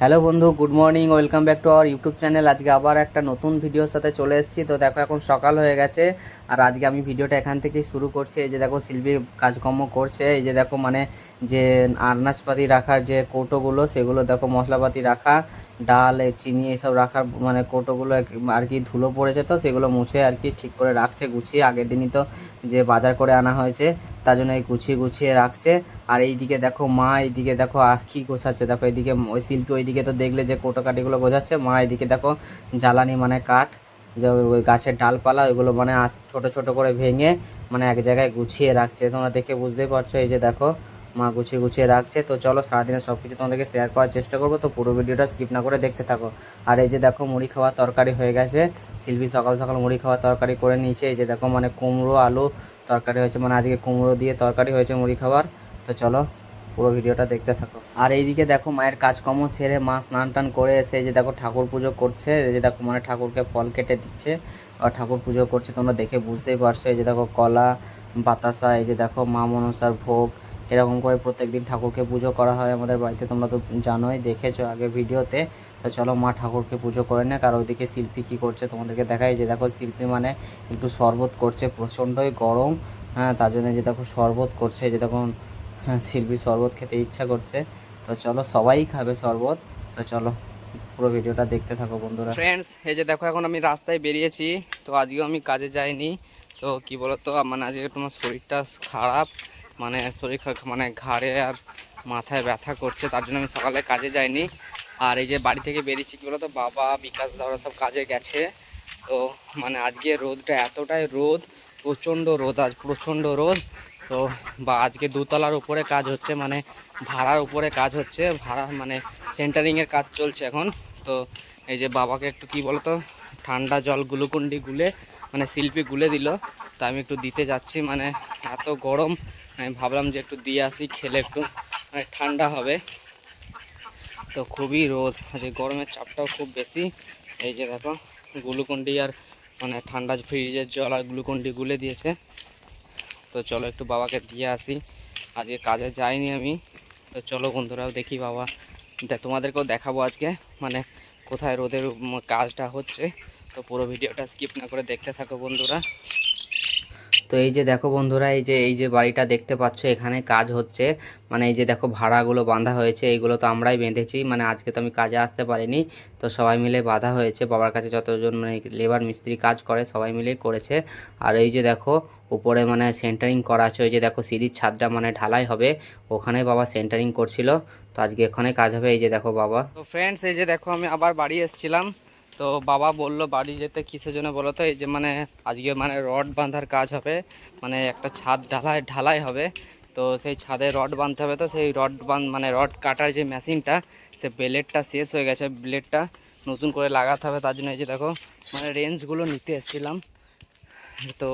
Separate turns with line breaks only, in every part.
Hello বন্ধু, good morning, welcome back to our YouTube channel. আজকে আবার একটা নতুন ভিডিওর সাথে চলে এসেছি। তো দেখো, এখন সকাল হয়ে গেছে, আর আজকে আমি ভিডিওটা এখান থেকেই শুরু করছি। এই যে দেখো, শিল্পী কাজকর্ম করছে। এই যে দেখো মানে যে আনাজপাতি রাখার যে কৌটোগুলো, সেগুলো দেখো, মশলাপাতি রাখা। ডাল চিনি এসব রাখার মানে কৌটোগুলো আর কি ধুলো পড়েছে তো, সেগুলো মুছে আর কি ঠিক করে রাখছে, গুছিয়ে। আগের দিনই তো যে বাজার করে আনা হয়েছে, তার জন্য এই গুছিয়ে গুছিয়ে রাখছে। আর এইদিকে দেখো মা, এইদিকে দেখো আর কি গোছাচ্ছে। দেখো এইদিকে ওই শিল্পী ওইদিকে তো দেখলে যে কোটো কাটিগুলো গোছাচ্ছে। মা এইদিকে দেখো জ্বালানি মানে কাঠ ওই- গাছের ডালপালা, ওইগুলো মানে ছোট ছোট করে ভেঙে মানে এক জায়গায় গুছিয়ে রাখছে। তোমরা দেখে বুঝতেই পারছ, এই যে দেখো মা গুছিয়ে গুছিয়ে রাখছে। তো চলো সারাদিনে সব কিছু তোমাদেরকে শেয়ার করার চেষ্টা করব। তো পুরো ভিডিওটা স্কিপ না করে দেখতে থাকো। আর এই যে দেখো মুড়ি খাওয়ার তরকারি হয়ে গেছে। শিল্পী সকাল সকাল মুড়ি খাওয়ার তরকারি করে নিয়েছে। এই যে দেখো মানে কুমড়ো, আলু তরকারি হয়েছে। মানে আজকে কুমড়ো দিয়ে তরকারি হয়েছে মুড়ি খাবার তো চলো পুরো ভিডিওটা দেখতে থাকো। আর এইদিকে দেখো মায়ের কাজকর্ম সেরে মা স্নান টান করে এসে যে দেখো ঠাকুর পুজো করছে। এই যে দেখো মানে ঠাকুরকে ফল কেটে দিচ্ছে। আর ঠাকুর পুজো করছে, তোমরা দেখে বুঝতেই পারছ। এই যে দেখো কলা, বাতাসা, এই যে দেখো মা মনসার ভোগ। এরকম করে প্রত্যেকদিন ঠাকুরকে পুজো করা হয় আমাদের বাড়িতে, তোমরা তো জানোই, দেখেছ আগে ভিডিওতে। তো চলো মা ঠাকুরকে পুজো করে নেক, আর ওইদিকে শিল্পী কী করছে তোমাদেরকে দেখাই, যে দেখো শিল্পী মানে একটু শরবত করছে, প্রচণ্ডই গরম হ্যাঁ তার জন্য যে দেখো শরবত করছে, যে তখন হ্যাঁ শিল্পী শরবত খেতে ইচ্ছা করছে। তো চলো সবাই খাবে শরবত, তো চলো পুরো ভিডিওটা দেখতে থাকো বন্ধুরা। ফ্রেন্ডস এই যে দেখো, এখন আমি রাস্তায় বেরিয়েছি, তো আজকেও আমি কাজে যাইনি। তো কি বলতো মানে আজকে তোমার শরীরটা খারাপ মানে শরীর মানে ঘাড়ে আর মাথায় ব্যথা করছে, তার জন্য আমি সকালে কাজে যাইনি। আর এই যে বাড়ি থেকে বেরিয়েছি, কি বলতো, বাবা, বিকাশ দাওরা সব কাজে গেছে। তো মানে আজকে রোদটা এতটাই রোদ, প্রচণ্ড রোদ, আজ প্রচণ্ড রোদ। তো বা, আজকে দুতলার উপরে কাজ হচ্ছে মানে ভাড়ার উপরে কাজ হচ্ছে, ভাড়া মানে সেন্টারিংয়ের কাজ চলছে এখন। তো এই যে বাবাকে একটু কি বলতো, ঠান্ডা জল গ্লুকন্ডি গুলে মানে শিল্পী গুলে দিল। তা আমি একটু দিতে যাচ্ছি মানে এত গরম। আমি ভাবলাম যে একটু দিয়ে আসি, খেলে একটু। মানে ঠান্ডা হবে। তো খুবই রোদ, আজকে গরমের চাপটাও খুব বেশি। এই যে দেখো, গ্লুকন্ডি আর মানে ঠান্ডা ফ্রিজের জল আর গ্লুকন্ডি গুলে দিয়েছে। তো চলো একটু বাবাকে দিয়ে আসি। আজকে কাজে যাইনি আমি। তো চলো বন্ধুরাও দেখি বাবা। তোমাদেরকেও দেখাবো আজকে মানে কোথায় রোদের কাজটা হচ্ছে। তো পুরো ভিডিওটা স্কিপ না করে দেখতে থাকো বন্ধুরা। তো এই যে দেখো বন্ধুরা, এই যে এই যে বাড়িটা দেখতে পাচ্ছ, এখানে কাজ হচ্ছে। মানে এই যে দেখো ভাড়াগুলো বাঁধা হয়েছে, এইগুলো তো আমরাই বেঁধেছি। মানে আজকে তো আমি কাজে আসতে পারিনি, তো সবাই মিলে বাঁধা হয়েছে। বাবার কাছে যতজন মানে লেবার মিস্ত্রি কাজ করে, সবাই মিলেই করেছে। আর এই যে দেখো, উপরে মানে সেন্টারিং করা আছে। ওই যে দেখো সিঁড়ির ছাদটা মানে ঢালাই হবে, ওখানে বাবা সেন্টারিং করছিল। তো আজকে এখানে কাজ হবে, এই যে দেখো বাবা। তো ফ্রেন্ডস এই যে দেখো আমি আবার বাড়ি এসেছিলাম। তো বাবা বলল, বাড়ি যেতে কিসের জন্য বলো তো? এই যে মানে আজকে মানে রড বাঁধার কাজ হবে মানে একটা ছাদ ঢালাই ঢালাই হবে। তো সেই ছাদে রড বাঁধতে হবে তো, সেই রড বাঁধ মানে রড কাটার যে মেশিনটা, সে ব্লেডটা শেষ হয়ে গেছে ব্লেডটা। নতুন করে লাগাতে হবে, তার জন্য এই যে দেখো মানে রেঞ্জগুলো নিতে এসেছিলাম। তো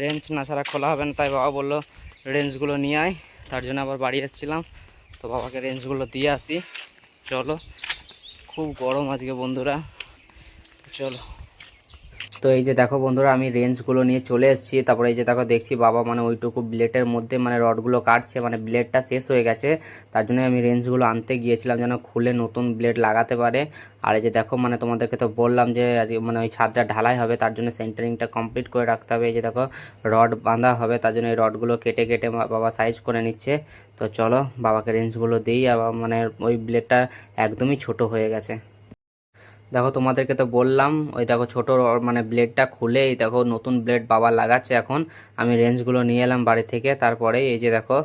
রেঞ্জ না ছাড়া খোলা হবে না, তাই বাবা বলল, রেঞ্জগুলো নিয়ে আয়। তার জন্য আবার বাড়ি এসেছিলাম। তো বাবাকে রেঞ্জগুলো দিয়ে আসি। চলো, খুব গরম আজকে বন্ধুরা। চলো। তো এই যে দেখো বন্ধুরা, আমি রেঞ্জগুলো নিয়ে চলে এসেছি। তারপরে এই যে দেখো, দেখছি বাবা মানে ওইটুকু ব্লেডের মধ্যে মানে রডগুলো কাটছে মানে ব্লেডটা শেষ হয়ে গেছে। তার জন্য আমি রেঞ্জগুলো আনতে গিয়েছিলাম যেন খুলে নতুন ব্লেড লাগাতে পারে। আর এই যে দেখো মানে তোমাদেরকে তো বললাম যে মানে ওই ছাদটা ঢালাই হবে, তার জন্য সেন্টারিংটা কমপ্লিট করে রাখতে হবে। এই যে দেখো, রড বাঁধা হবে, তার জন্য এই রডগুলো কেটে কেটে বাবা সাইজ করে নিচ্ছে। তো চলো, বাবাকে রেঞ্জগুলো দিই আর মানে ওই ব্লেডটা একদমই ছোট হয়ে গেছে। দেখো, তোমাদেরকে তো বললাম, ওই দেখো ছোটো মানে ব্লেডটা খুলে, এই দেখো নতুন ব্লেড বাবা লাগাচ্ছে এখন। আমি রেঞ্জগুলো নিয়ে এলাম বাড়ি থেকে, তারপরে এই যে দেখো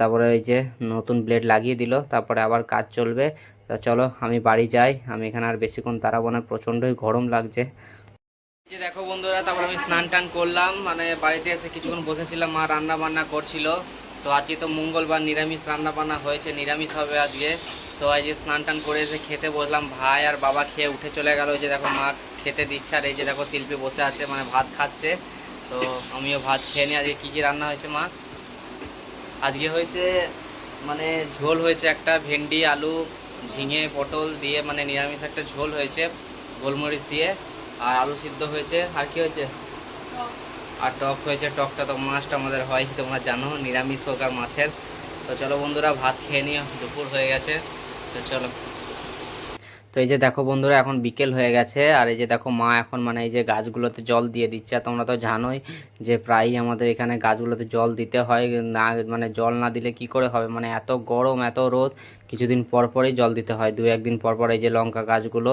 তারপরে এই যে নতুন ব্লেড লাগিয়ে দিল, তারপরে আবার কাজ চলবে। তা চলো, আমি বাড়ি যাই, আমি এখানে আর বেশিক্ষণ দাঁড়াবো না, প্রচণ্ডই গরম লাগছে। এই যে দেখো বন্ধুরা, তারপর আমি স্নান টান করলাম মানে বাড়িতে এসে কিছুক্ষণ বসেছিলাম, মা রান্না বান্না করছিল। তো আজকে তো মঙ্গলবার নিরামিষ রান্না বান্না হয়েছে, নিরামিষ হবে আজকে। তো আজকে স্নান টান করে এসে খেতে বসলাম, ভাই আর বাবা খেয়ে উঠে চলে গেল যে দেখো মা খেতে দিচ্ছে আর এই যে দেখো শিল্পী বসে আছে মানে ভাত খাচ্ছে। তো আমিও ভাত খেয়ে নিই, আজকে কী কী রান্না হয়েছে মা? আজকে হয়েছে মানে ঝোল হয়েছে একটা, ভেন্ডি, আলু, ঝিঙে, পটল দিয়ে মানে নিরামিষ একটা ঝোল হয়েছে, গোলমরিচ দিয়ে, আর আলু সিদ্ধ হয়েছে। আর কি হয়েছে? আর টক হয়েছে, টকটা তো মাছটা আমাদের হয়, তোমরা জানো, নিরামিষ হোক আর মাছের। তো চলো বন্ধুরা, ভাত খেয়ে নিও দুপুর হয়ে গেছে। তো চলো তো এই যে দেখো বন্ধুরা, এখন বিকেল হয়ে গেছে, আর এই যে দেখো মা এখন মানে এই যে গাছগুলোতে জল দিয়ে দিচ্ছে। তোমরা তো জানোই যে প্রায়ই আমাদের এখানে গাছগুলোতে জল দিতে হয়, না মানে জল না দিলে কি করে হবে? মানে এত গরম, এত রোদ, কিছুদিন পর পরই জল দিতে হয়। দু একদিন পর পর এই যে লঙ্কা গাছগুলো,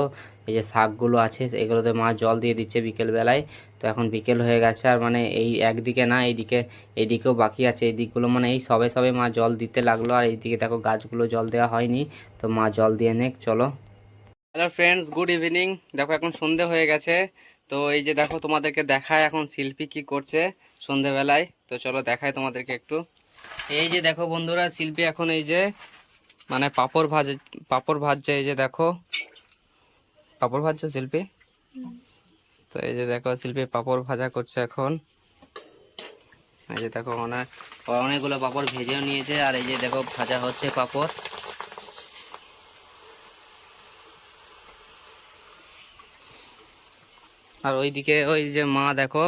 এই যে শাকগুলো আছে, এগুলোতে মা জল দিয়ে দিচ্ছে বিকেল বেলায় তো এখন বিকেল হয়ে গেছে, আর মানে এই একদিকে না, এইদিকে, এইদিকেও বাকি আছে। এই দিকগুলো মানে এই সবে সবে মা জল দিতে লাগল, আর এইদিকে দেখো গাছগুলো জল দেওয়া হয়নি। তো মা জল দিয়ে নেক, চলো। হ্যালো ফ্রেন্ডস গুড ইভিনিং দেখো, এখন সন্ধে হয়ে গেছে। তো এই যে দেখো, তোমাদেরকে দেখায় এখন শিল্পী কি করছে সন্ধেবেলায়। তো চলো দেখায় তোমাদেরকে একটু। এই যে দেখো বন্ধুরা, শিল্পী এখন এই যে মানে পাপড় ভাজ, পাপড় ভাজছে এই যে দেখো। পাপড় ভাজছে শিল্পী? তো এই যে দেখো, শিল্পী পাপড় ভাজা করছে এখন। এই যে দেখো, অনেক অনেকগুলো পাপড় ভেজেও নিয়েছে। আর এই যে দেখো, ভাজা হচ্ছে পাপড়। আর ওইদিকে ওই যে মা, দেখো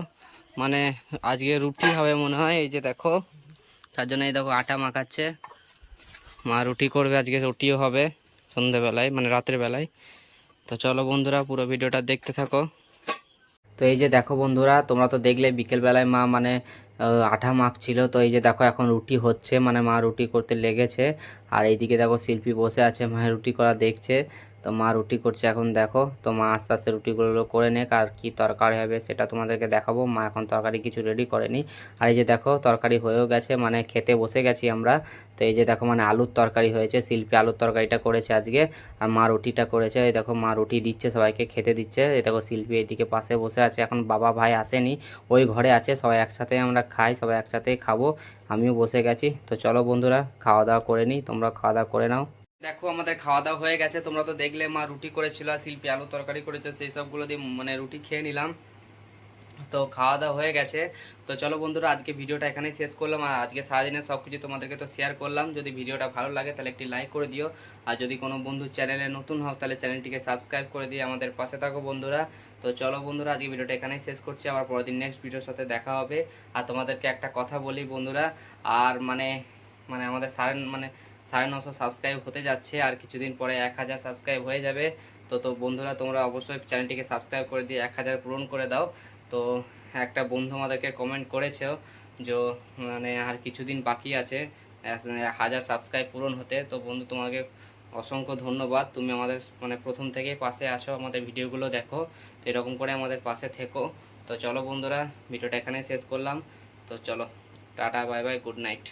মানে আজকে রুটি হবে মনে হয়, এই যে দেখো, তার জন্য এই দেখো আটা মাখাচ্ছে। মা রুটি করবে, আজকে রুটিও হবে সন্ধেবেলায় মানে রাতের বেলায়। তো চলো বন্ধুরা, পুরো ভিডিওটা দেখতে থাকো। তো এই যে দেখো বন্ধুরা, তোমরা তো দেখলে বিকেলবেলায় মা মানে আঠা মাখছিল। তো এই যে দেখো, এখন রুটি হচ্ছে মানে মা রুটি করতে লেগেছে। আর এইদিকে দেখো শিল্পী বসে আছে মায়ের রুটি করা দেখছে। তো মা রুটি করছে এখন দেখো। তো মা আস্তে আস্তে রুটিগুলো করে নেক আর কি তরকারি হবে সেটা তোমাদেরকে দেখাবো। মা এখন তরকারি কিছু রেডি করেনি। আর এই যে দেখো, তরকারি হয়েও গেছে মানে খেতে বসে গেছি আমরা। তো এই যে দেখো মানে আলুর তরকারি হয়েছে, শিল্পী আলুর তরকারিটা করেছে আজকে। আর মা রুটিটা করেছে, এই দেখো, মা রুটি দিচ্ছে, সবাইকে খেতে দিচ্ছে। এই দেখো, শিল্পী এইদিকে পাশে বসে আছে, এখন বাবা ভাই আসেনি, ওই ঘরে আছে, সবাই একসাথে আমরা খাই, সবাই একসাথেই খাব, আমিও বসে গেছি। তো চলো বন্ধুরা, খাওয়া দাওয়া করে নিই তোমরা খাওয়া দাওয়া করে নাও। দেখো, আমাদের খাওয়া দাওয়া হয়ে গেছে। তোমরা তো দেখলে, মা রুটি করেছিল, আর শিল্পী আলু তরকারি করেছে, সেই সবগুলো দিয়ে মানে রুটি খেয়ে নিলাম। তো খাওয়া দাওয়া হয়ে গেছে। তো চলো বন্ধুরা, আজকে ভিডিওটা এখানেই শেষ করলাম। আর আজকে সারাদিনের সব কিছু তোমাদেরকে তো শেয়ার করলাম। যদি ভিডিওটা ভালো লাগে, তাহলে একটি লাইক করে দিও। আর যদি কোনো বন্ধু চ্যানেলে নতুন হও, তাহলে চ্যানেলটিকে সাবস্ক্রাইব করে দিয়ে আমাদের পাশে থাকো বন্ধুরা। তো চলো বন্ধুরা, আজকে ভিডিওটা এখানেই শেষ করছি। আবার পরের দিন নেক্সট ভিডিওর সাথে দেখা হবে। আর তোমাদেরকে একটা কথা বলি বন্ধুরা। আর মানে মানে আমাদের সাড়ে মানে সাড়ে নশো সাবস্ক্রাইব হতে যাচ্ছে, আর কিছুদিন পরে এক হাজার সাবস্ক্রাইব হয়ে যাবে। তো তো বন্ধুরা, তোমরা অবশ্যই চ্যানেলটিকে সাবস্ক্রাইব করে দিয়ে এক হাজার পূরণ করে দাও। তো, একটা বন্ধু আমাদেরকে কমেন্ট করেছেও যে মানে আর কিছুদিন বাকি আছে হাজার সাবস্ক্রাইব পূরণ হতে। তো, বন্ধু, তোমাকে অসংখ্য ধন্যবাদ। তুমি আমাদের মানে প্রথম থেকেই পাশে আছো আমাদের ভিডিওগুলো দেখো। তো, এরকম করে আমাদের পাশে থেকো। তো, চলো বন্ধুরা, ভিডিওটা এখানে শেষ করলাম। তো, চলো, tata bye bye good night